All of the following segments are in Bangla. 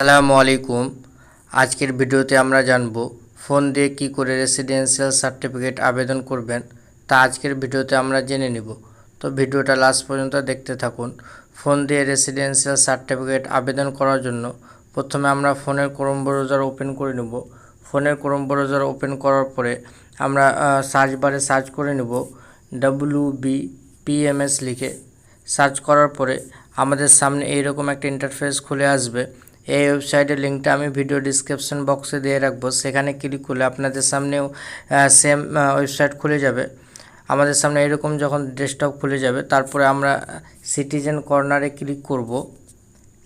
আসসালামু আলাইকুম। আজকের ভিডিওতে আমরা জানব, ফোন দিয়ে কি করে রেসিডেন্সিয়াল সার্টিফিকেট আবেদন করবেন, তা আজকের ভিডিওতে আমরা জেনে নিব। তো ভিডিওটা লাস্ট পর্যন্ত দেখতে থাকুন। ফোন দিয়ে রেসিডেন্সিয়াল সার্টিফিকেট আবেদন করার জন্য প্রথমে আমরা ফোনের ক্রোম ব্রাউজার ওপেন করে নেব। ফোনের ক্রোম ব্রাউজার ওপেন করার পরে আমরা সার্চ বারে সার্চ করে নেব ডাব্লিউ বি পিএমএস লিখে। সার্চ করার পরে আমাদের সামনে এইরকম একটা ইন্টারফেস খুলে আসবে। এই ওয়েবসাইটের লিঙ্কটা আমি ভিডিও ডিসক্রিপশন বক্সে দিয়ে রাখব। সেখানে ক্লিক করলে আপনাদের সামনেও সেম ওয়েবসাইট খুলে যাবে। আমাদের সামনে এরকম যখন ডেস্কটপ খুলে যাবে, তারপরে আমরা সিটিজেন কর্নারে ক্লিক করব।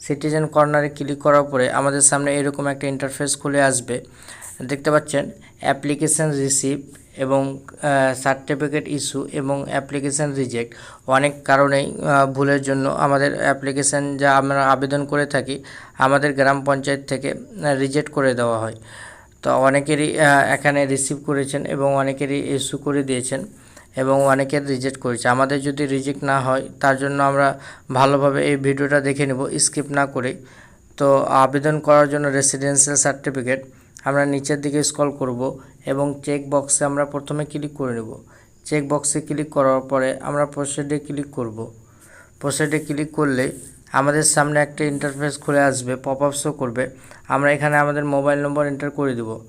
সিটিজেন কর্নারে ক্লিক করার পরে আমাদের সামনে এরকম একটা ইন্টারফেস খুলে আসবে। দেখতে পাচ্ছেন? অ্যাপ্লিকেশান রিসিভ এবং সার্টিফিকেট ইস্যু এবং অ্যাপ্লিকেশান রিজেক্ট অনেক কারণেই ভুলের জন্য আমাদের অ্যাপ্লিকেশান যা আমরা আবেদন করে থাকি, আমাদের গ্রাম পঞ্চায়েত থেকে রিজেক্ট করে দেওয়া হয়। তো অনেকেরই এখানে রিসিভ করেছেন এবং অনেকেরই ইস্যু করে দিয়েছেন এবং অনেকের রিজেক্ট করেছে। আমাদের যদি রিজেক্ট না হয়, তার জন্য আমরা ভালোভাবে এই ভিডিওটা দেখে নেব স্কিপ না করে। তো আবেদন করার জন্য রেসিডেন্সিয়াল সার্টিফিকেট আমরা নিচের দিকে স্কল করব। এবং চেক বক্সে আমরা প্রথমে ক্লিক করে নেব। চেক বক্সে ক্লিক করার পরে আমরা প্রসিডে ক্লিক করব। প্রসিডে ক্লিক করলে আমাদের সামনে একটা ইন্টারফেস খুলে আসবে পপ আপ শো করবে। আমরা এখানে আমাদের মোবাইল নম্বর এন্টার করে দেব।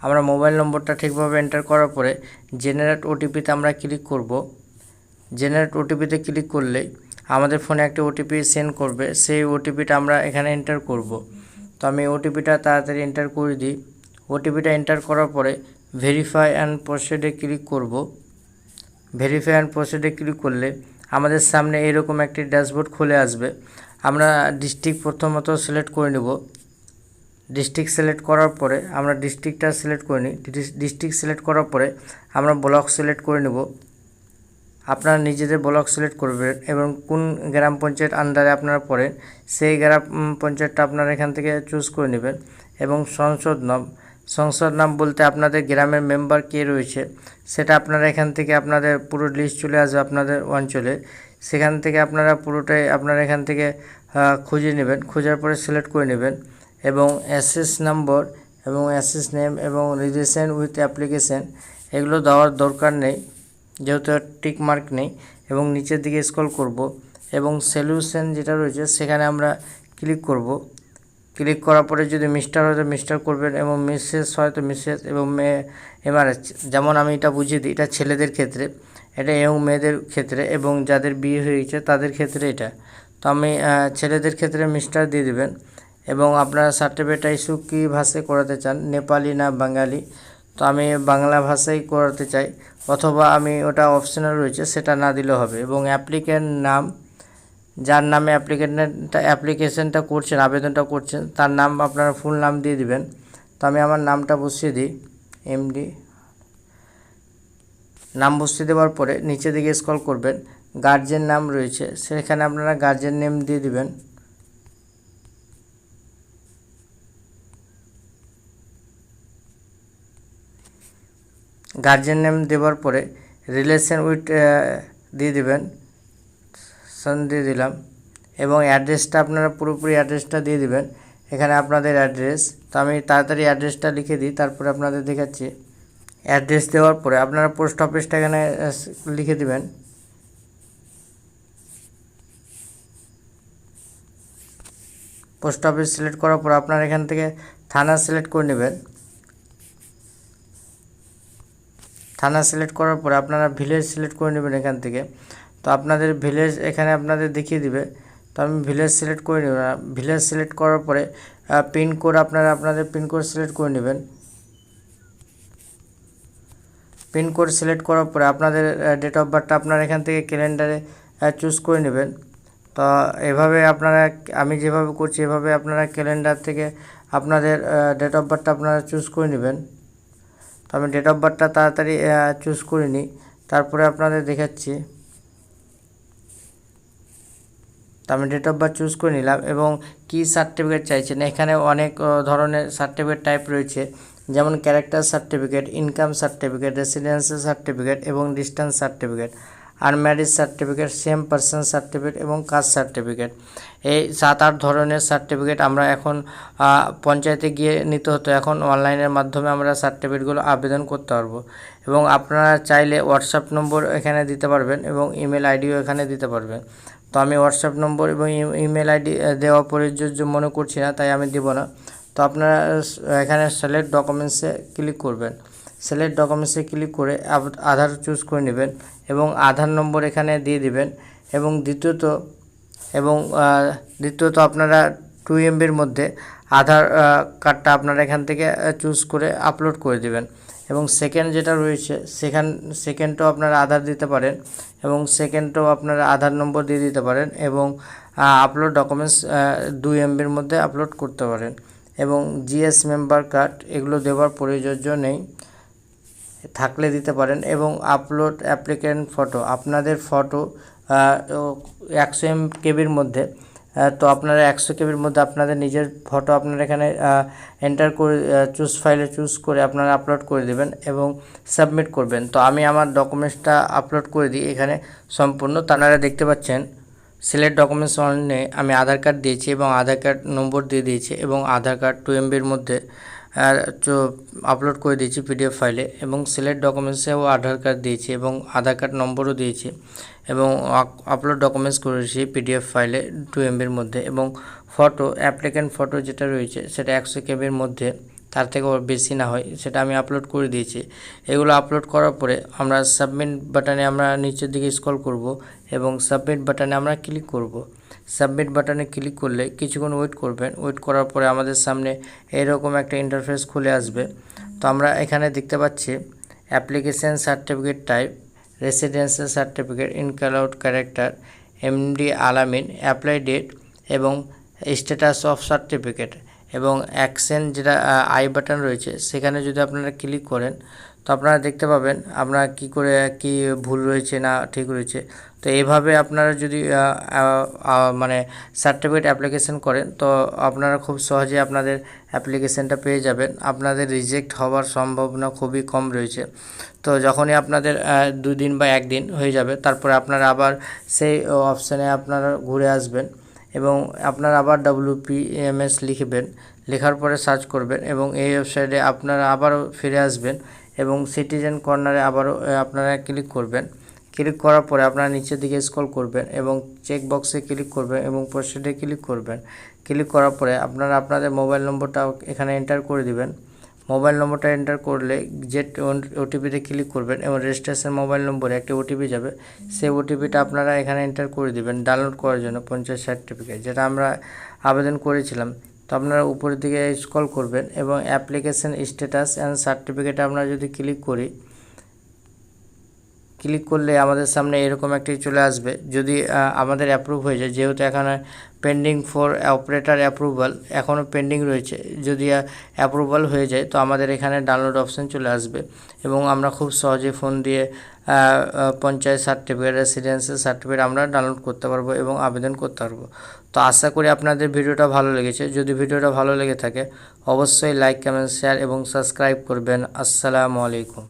আমরা মোবাইল নম্বরটা ঠিকভাবে এন্টার করার পরে জেনারেট ওটিপিতে আমরা ক্লিক করব। জেনারেট ওটিপিতে ক্লিক করলে আমাদের ফোনে একটা ওটিপি সেন্ড করবে। সেই ওটিপিটা আমরা এখানে এন্টার করব। তো আমি ওটিপিটা তাড়াতাড়ি এন্টার করে দিই। ওটিপিটা এন্টার করার পরে ভেরিফাই অ্যান্ড প্রসিডে ক্লিক করব। ভেরিফাই অ্যান্ড প্রসিডে ক্লিক করলে আমাদের সামনে এরকম একটি ড্যাশবোর্ড খুলে আসবে। আমরা ডিস্ট্রিক্ট প্রথমত সিলেক্ট করে নেব। ডিস্ট্রিক্ট সিলেক্ট করার পরে আমরা ডিস্ট্রিক্টটা সিলেক্ট করে নিই ডিস্ট্রিক্ট সিলেক্ট করার পরে আমরা ব্লক সিলেক্ট করে নেব। আপনারা নিজেদের ব্লক সিলেক্ট করবেন এবং কোন গ্রাম পঞ্চায়েত আন্ডারে আপনারা পড়েন, সেই গ্রাম পঞ্চায়েতটা আপনারা এখান থেকে চুজ করে নেবেন। এবং সংসদ নাম সংসদ নাম বলতে আপনাদের গ্রামের মেম্বার কে রয়েছে, সেটা আপনারা এখান থেকে আপনাদের পুরো লিস্ট চলে আসবে আপনাদের অঞ্চলে। সেখান থেকে আপনারা পুরোটাই আপনারা এখান থেকে খুঁজে নেবেন, খোঁজার পরে সিলেক্ট করে নেবেন। এবং অ্যাসেস নম্বর এবং অ্যাসেস নেম এবং রেজিস্ট্রেশন উইথ অ্যাপ্লিকেশন এগুলো দেওয়ার দরকার নেই। যেহেতু টিক মার্ক নেই, এবং নিচের দিকে স্ক্রল করব, এবং সলিউশন যেটা রয়েছে সেখানে আমরা ক্লিক করব। ক্লিক করার পরে যদি মিস্টার হয় তো মিস্টার করবেন, এবং মিসেস হয় তো মিসেস এবং মেয়ে এবার যেমন আমি এটা বুঝিয়ে দিই, এটা ছেলেদের ক্ষেত্রে, এটা এবং মেয়েদের ক্ষেত্রে, এবং যাদের বিয়ে হয়েছে তাদের ক্ষেত্রে এটা। তো আমি ছেলেদের ক্ষেত্রে মিস্টার দিয়ে দেবেন, এবং আপনারা সার্টিফিকেট ইস্যু কী ভাষায় করাতে চান, নেপালি না বাঙালি তো আমি বাংলা ভাষাই করাতে চাই, অথবা আমি ওটা অপশনাল রয়েছে, সেটা না দিলেও হবে। এবং অ্যাপ্লিক্যান্ট নাম, যার নামে অ্যাপ্লিকেশনটা অ্যাপ্লিকেশনটা করছেন, আবেদনটা করছেন, তার নাম আপনারা ফুল নাম দিয়ে দিবেন। তো আমি আমার নামটা বসিয়ে দিই এমডি নাম বসিয়ে দেওয়ার পরে নিচে দিকে স্কল করবেন গার্জেন নাম রয়েছে, সেখানে আপনারা গার্জেন নেম দিয়ে দিবেন। গার্জেন নেম দেওয়ার পরে রিলেশন উইথ দিয়ে দিবেন। সন দিয়ে দিলাম। এবং অ্যাড্রেসটা আপনারা পুরোপুরি অ্যাড্রেসটা দিয়ে দিবেন। এখানে আপনাদের অ্যাড্রেস তো আমি তাড়াতাড়ি অ্যাড্রেসটা লিখে দিই, তারপরে আপনাদের দেখাচ্ছি। অ্যাড্রেস দেওয়ার পরে আপনারা পোস্ট অফিসটা এখানে লিখে দিবেন। পোস্ট অফিস সিলেক্ট করার পর আপনারা এখান থেকে থানা সিলেক্ট করে নেবেন। থানা সিলেক্ট করার পরে আপনারা ভিলেজ সিলেক্ট করে নেবেন এখান থেকে। তো আপনাদের ভিলেজ এখানে আপনাদের দেখিয়ে দিবে। তো আমি ভিলেজ সিলেক্ট করে নেব ভিলেজ সিলেক্ট করার পরে পিনকোড আপনারা আপনাদের পিনকোড সিলেক্ট করে নেবেন। পিনকোড সিলেক্ট করার পরে আপনাদের ডেট অফ বার্থটা আপনারা এখান থেকে ক্যালেন্ডারে চুজ করে নেবেন। তো এভাবে আপনারা, আমি যেভাবে করছি এভাবে আপনারা ক্যালেন্ডার থেকে আপনাদের ডেট অফ বার্থটা আপনারা চুজ করে নেবেন। আমি ডেট অফ বার্থটা তাড়াতাড়ি চুজ করে নিই। তারপরে আপনাদের দেখাচ্ছি। তো আমি ডেট অফ বার্থ চুজ করে নিলাম এবং কি সার্টিফিকেট চাইছেন? এখানে অনেক ধরনের সার্টিফিকেট টাইপ রয়েছে। যেমন character certificate income certificate residential certificate এবং distance certificate unmarriage certificate same person certificate এবং কাস্ট সার্টিফিকেট এই সাত আট ধরনের সার্টিফিকেট আমরা এখন পঞ্চায়েতে গিয়ে নিতে হতো। এখন অনলাইনের মাধ্যমে আমরা সার্টিফিকেটগুলো আবেদন করতে পারব। এবং আপনারা চাইলে হোয়াটসঅ্যাপ নম্বর এখানে দিতে পারবেন এবং ইমেল আইডিও এখানে দিতে পারবেন। তো আমি হোয়াটসঅ্যাপ নম্বর এবং ইমেল আইডি দেওয়া প্রযোজ্য মনে করছি না, তাই আমি দেবো না। তো আপনারা এখানে সিলেক্ট ডকুমেন্টসে ক্লিক করবেন। সিলেক্ট ডকুমেন্টসে ক্লিক করে আধার চুজ করে নেবেন এবং আধার নম্বর এখানে দিয়ে দিবেন এবং দ্বিতীয়ত এবং দ্বিতীয়ত আপনারা টু এমবির মধ্যে আধার কার্ডটা আপনারা এখান থেকে চুজ করে আপলোড করে দিবেন। এবং সেকেন্ড যেটা রয়েছে, সেখান সেকেন্ডটাও আপনারা আধার দিতে পারেন এবং সেকেন্ডটাও আপনারা আধার নম্বর দিয়ে দিতে পারেন এবং আপলোড ডকুমেন্টস দুই এমবির মধ্যে আপলোড করতে পারেন। এবং জিএস মেম্বার কার্ড এগুলো দেওয়ার প্রয়োজন নেই। থাকলে দিতে পারেন এবং আপলোড অ্যাপ্লিকেন্ট ফটো আপনাদের ফটো একশো এম কেবির মধ্যে তো আপনারা একশো কেবির মধ্যে আপনাদের নিজের ফটো আপনারা এখানে এন্টার করে চুজ ফাইলে চুজ করে আপনারা আপলোড করে দেবেন এবং সাবমিট করবেন। তো আমি আমার ডকুমেন্টসটা আপলোড করে দিই এখানে সম্পূর্ণ। তো আপনারা দেখতে পাচ্ছেন সিলেক্ট ডকুমেন্টস অনে আমি আধার কার্ড দিয়েছি এবং আধার কার্ড নম্বর দিয়ে দিয়েছি এবং আধার কার্ড টু এমবির মধ্যে আপলোড করে দিয়েছি পিডিএফ ফাইলে এবং সিলেক্ট ডকুমেন্টসেও আধার কার্ড দিয়েছি এবং আধার কার্ড নম্বরও দিয়েছি এবং আপলোড ডকুমেন্টস করেছি পিডিএফ ফাইলে টু এমবির মধ্যে এবং ফটো অ্যাপ্লিক্যান্ট ফটো যেটা রয়েছে সেটা একশো কেবির মধ্যে, তার থেকে বেশি না হয়, সেটা আমি আপলোড করে দিয়েছি। এগুলো আপলোড করার পরে আমরা সাবমিট বাটনে আমরা নিচের দিকে স্ক্রল করব এবং সাবমিট বাটনে আমরা ক্লিক করব। সাবমিট বাটনে ক্লিক করলে কিছুক্ষণ ওয়েট করবেন। ওয়েট করার পরে আমাদের সামনে এরকম একটা ইন্টারফেস খুলে আসবে। তো আমরা এখানে দেখতে পাচ্ছি application certificate type residential certificate ইনকালাউড character MD Alamin apply date এবং স্ট্যাটাস অফ সার্টিফিকেট এবং অ্যাকশন যেটা আই বাটন রয়েছে, সেখানে যদি আপনারা ক্লিক করেন, তো আপনারা দেখতে পাবেন আপনারা কি করে, কি ভুল রয়েছে না ঠিক রয়েছে। তো এভাবে আপনারা যদি মানে সার্টিফিকেট অ্যাপ্লিকেশন করেন তো আপনারা খুব সহজে আপনাদের অ্যাপ্লিকেশনটা পেয়ে যাবেন। আপনাদের রিজেক্ট হওয়ার সম্ভাবনা খুবই কম রয়েছে। তো যখনই আপনাদের আহ, দুই দিন বা একদিন হয়ে যাবে তারপরে আপনারা আবার সেই অপশানে আপনারা ঘুরে আসবেন এবং আপনারা আবার ডাব্লিউপিএমএস লিখবেন। লেখার পরে সার্চ করবেন এবং এই ওয়েবসাইটে আপনারা আবারও ফিরে আসবেন এবং সিটিজেন কর্নারে আবারও আপনারা ক্লিক করবেন। ক্লিক করার পরে আপনারা নিচের দিকে স্ক্রল করবেন এবং চেক বক্সে ক্লিক করবেন এবং প্রসিডে ক্লিক করবেন। ক্লিক করার পরে আপনারা আপনাদের মোবাইল নম্বরটা এখানে এন্টার করে দিবেন। মোবাইল নম্বরটা এন্টার করলে যে ওটিপিতে ক্লিক করবেন এবং রেজিস্ট্রেশন মোবাইল নম্বরে একটি ওটিপি যাবে। সেই ওটিপিটা আপনারা এখানে এন্টার করে দিবেন ডাউনলোড করার জন্য পঞ্চায়েত সার্টিফিকেট যেটা আমরা আবেদন করেছিলাম। তো আপনারা উপরের দিকে স্ক্রল করবেন এবং অ্যাপ্লিকেশন স্ট্যাটাস অ্যান্ড সার্টিফিকেটে আমরা যদি ক্লিক করি ক্লিক করলে আমাদের সামনে এরকম একটি চলে আসবে। যদি আমাদের অ্যাপ্রুভ হয়ে যায়, যেহেতু এখানে পেন্ডিং ফর অপারেটর অ্যাপ্রুভাল এখনও পেন্ডিং রয়েছে, যদি অ্যাপ্রুভাল হয়ে যায়, তো আমাদের এখানে ডাউনলোড অপশান চলে আসবে। এবং আমরা খুব সহজে ফোন দিয়ে পঞ্চায়েত সার্টিফিকেট রেসিডেন্সিয়াল সার্টিফিকেট আমরা ডাউনলোড করতে পারব এবং আবেদন করতে পারব। তো আশা করি আপনাদের ভিডিওটা ভালো লেগেছে। যদি ভিডিওটা ভালো লেগে থাকে, অবশ্যই লাইক কমেন্ট শেয়ার এবং সাবস্ক্রাইব করবেন। আসসালামু আলাইকুম।